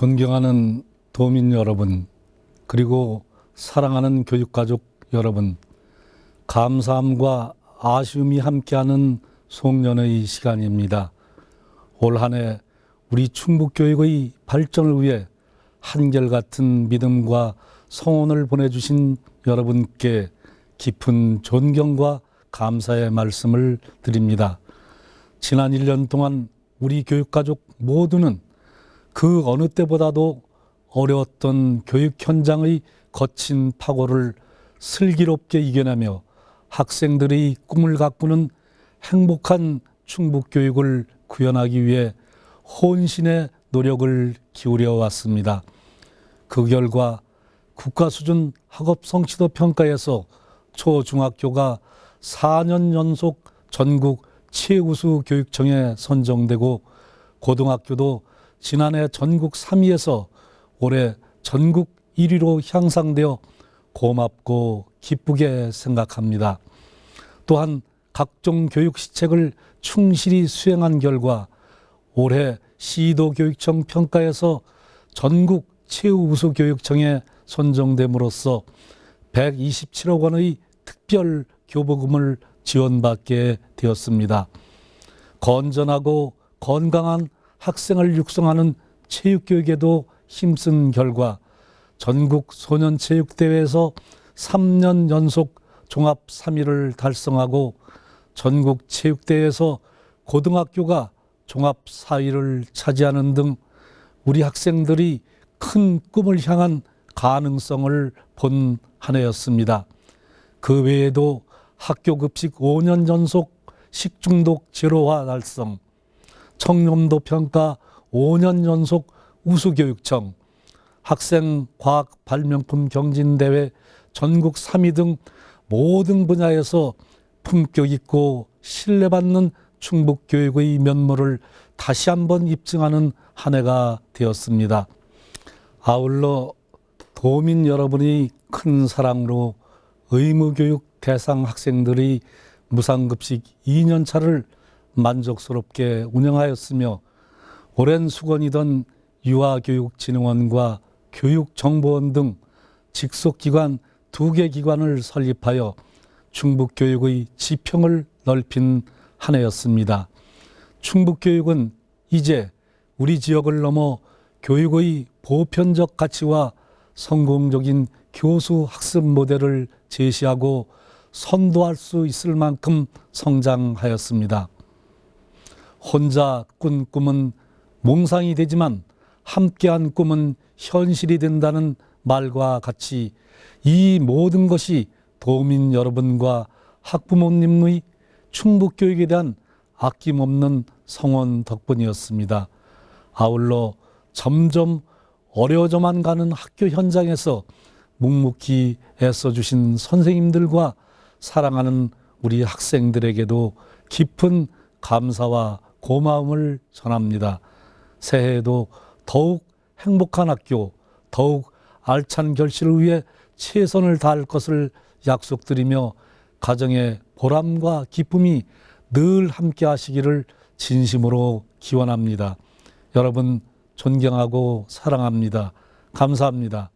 존경하는 도민 여러분, 그리고 사랑하는 교육가족 여러분, 감사함과 아쉬움이 함께하는 송년의 시간입니다. 올 한 해 우리 충북교육의 발전을 위해 한결같은 믿음과 성원을 보내주신 여러분께 깊은 존경과 감사의 말씀을 드립니다. 지난 1년 동안 우리 교육가족 모두는 그 어느 때보다도 어려웠던 교육 현장의 거친 파고를 슬기롭게 이겨내며 학생들의 꿈을 가꾸는 행복한 충북 교육을 구현하기 위해 혼신의 노력을 기울여 왔습니다. 그 결과 국가 수준 학업 성취도 평가에서 초중학교가 4년 연속 전국 최우수 교육청에 선정되고 고등학교도 지난해 전국 3위에서 올해 전국 1위로 향상되어 고맙고 기쁘게 생각합니다. 또한 각종 교육 시책을 충실히 수행한 결과 올해 시도교육청 평가에서 전국 최우수 교육청에 선정됨으로써 127억 원의 특별 교부금을 지원받게 되었습니다. 건전하고 건강한 학생을 육성하는 체육교육에도 힘쓴 결과 전국 소년체육대회에서 3년 연속 종합 3위를 달성하고 전국 체육대회에서 고등학교가 종합 4위를 차지하는 등 우리 학생들이 큰 꿈을 향한 가능성을 본 한 해였습니다. 그 외에도 학교 급식 5년 연속 식중독 제로화 달성, 청렴도 평가 5년 연속 우수교육청, 학생 과학 발명품 경진 대회 전국 3위 등 모든 분야에서 품격 있고 신뢰받는 충북 교육의 면모를 다시 한번 입증하는 한 해가 되었습니다. 아울러 도민 여러분이 큰 사랑으로 의무교육 대상 학생들이 무상급식 2년차를 만족스럽게 운영하였으며 오랜 수건이던 유아교육진흥원과 교육정보원 등 직속기관 두 개 기관을 설립하여 충북교육의 지평을 넓힌 한 해였습니다. 충북교육은 이제 우리 지역을 넘어 교육의 보편적 가치와 성공적인 교수 학습 모델을 제시하고 선도할 수 있을 만큼 성장하였습니다. 혼자 꾼 꿈은 몽상이 되지만 함께한 꿈은 현실이 된다는 말과 같이 이 모든 것이 도민 여러분과 학부모님의 충북교육에 대한 아낌없는 성원 덕분이었습니다. 아울러 점점 어려워져만 가는 학교 현장에서 묵묵히 애써주신 선생님들과 사랑하는 우리 학생들에게도 깊은 감사와 고마움을 전합니다. 새해에도 더욱 행복한 학교, 더욱 알찬 결실을 위해 최선을 다할 것을 약속드리며 가정의 보람과 기쁨이 늘 함께 하시기를 진심으로 기원합니다. 여러분 존경하고 사랑합니다. 감사합니다.